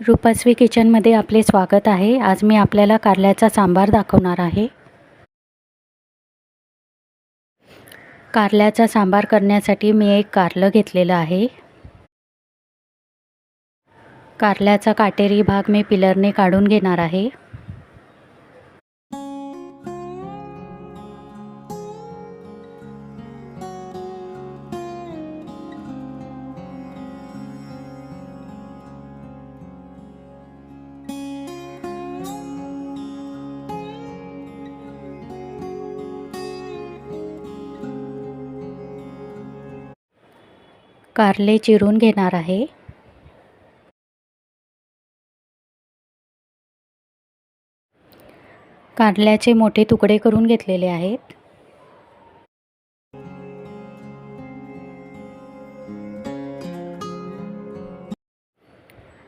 रूपश्री किचनमध्ये आपले स्वागत आहे. आज मी आपल्याला कारल्याचा सांबार दाखवणार आहे. कारल्याचा सांबार करण्यासाठी मी एक कारलं घेतलेलं आहे. कारल्याचा काटेरी भाग मी पिलरने काढून घेणार आहे. कारले चिरून घेणार आहे. कारल्याचे मोठे तुकडे करून घेतलेले आहेत.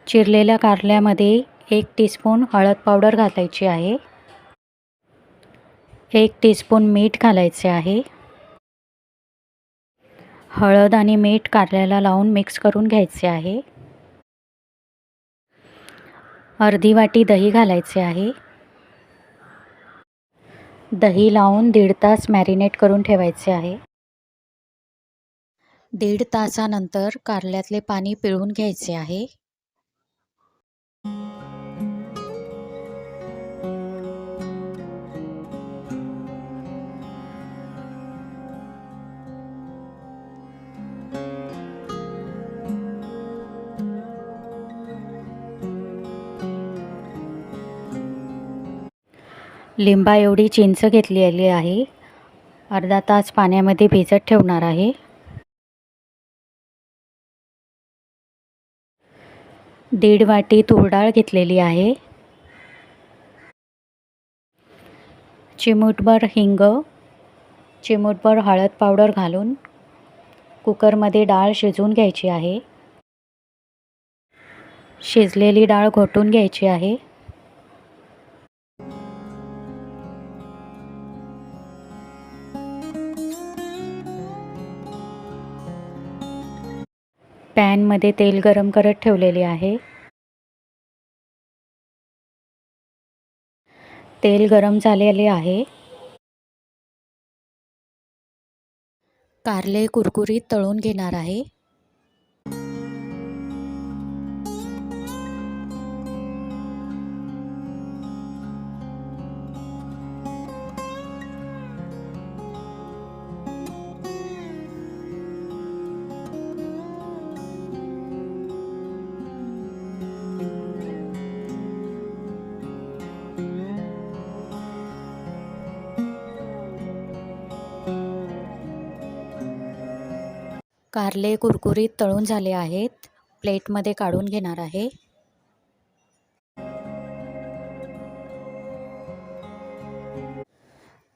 चिरलेल्या कारल्यामध्ये एक टीस्पून हळद पावडर घालायची आहे. एक टीस्पून मीठ घालायचे आहे. हळद आणि मीठ कारल्याला लावून मिक्स करून घ्यायचे आहे. अर्धी वाटी दही घालायचे आहे. दही लावून दीड तास मॅरिनेट करून ठेवायचे आहे. दीड तासानंतर कारल्यातले पाणी पिळून घ्यायचे आहे. लिंबा एवढी चिंच घेतलेली आहे. अर्धा तास पाण्यामध्ये भिजत ठेवणार आहे. दीड वाटी तूरडाळ घेतलेली आहे. चिमूटभर हिंग चिमूटभर हळद पावडर घालून कुकरमध्ये डाळ शिजवून घ्यायची आहे. शिजलेली डाळ घोटून घ्यायची आहे. पॅनमध्ये तेल गरम करत ठेवलेले आहे. तेल गरम झालेले आहे. कारले कुरकुरीत तळून घेणार आहे. कारले कुरकुरीत तळून झाले आहेत. प्लेटमध्ये काढून घेणार आहे.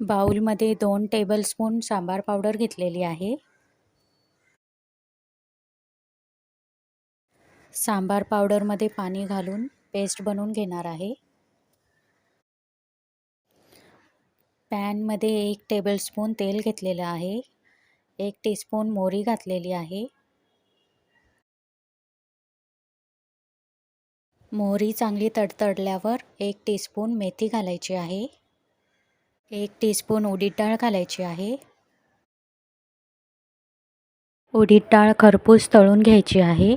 बाउलमध्ये दोन टेबलस्पून सांबार पावडर घेतलेली आहे. सांबार पावडरमध्ये पाणी घालून पेस्ट बनवून घेणार आहे. पॅनमध्ये एक टेबलस्पून तेल घेतलेलं आहे. एक टीस्पून मोहरी घातलेली आहे. मोहरी चांगली तडतडल्यावर एक टीस्पून मेथी घालायची आहे. एक टीस्पून उडीद डाळ घालायची आहे. उडीद डाळ खरपूस तळून घ्यायची आहे.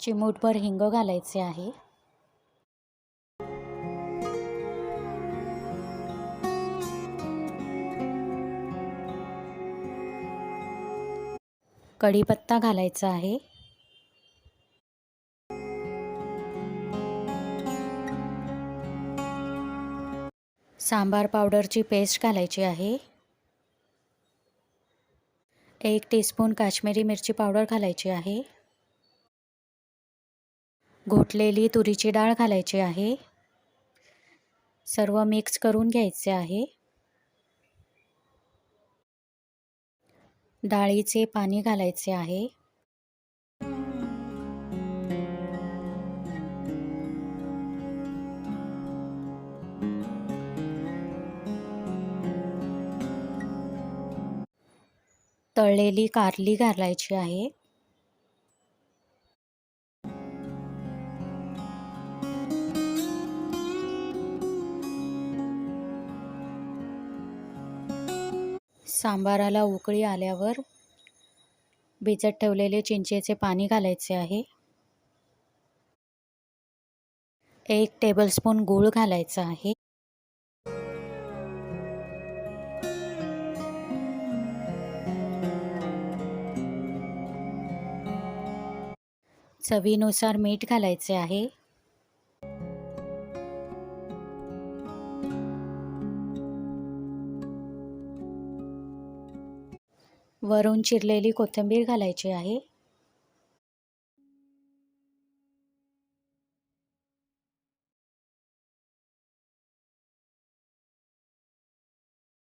चिमूटभर हिंग घालायचे आहे. कढीपत्ता घालायचा आहे. सांबार पावडरची पेस्ट घालायची आहे. एक टीस्पून काश्मीरी मिरची पावडर घालायची आहे. घोटलेली तुरीची डाळ घालायची आहे. सर्व मिक्स करून घ्यायचे आहे. डाळीचे पाणी घालायचे आहे. तळलेली कारली घालायची आहे. सांबाराला उकळी आल्यावर भिजत ठेवलेले चिंचेचे पाणी घालायचे आहे. एक टेबलस्पून गूळ घालायचा आहे. चवीनुसार मीठ घालायचे आहे. वरून चिरलेली कोथिंबीर घालायची आहे.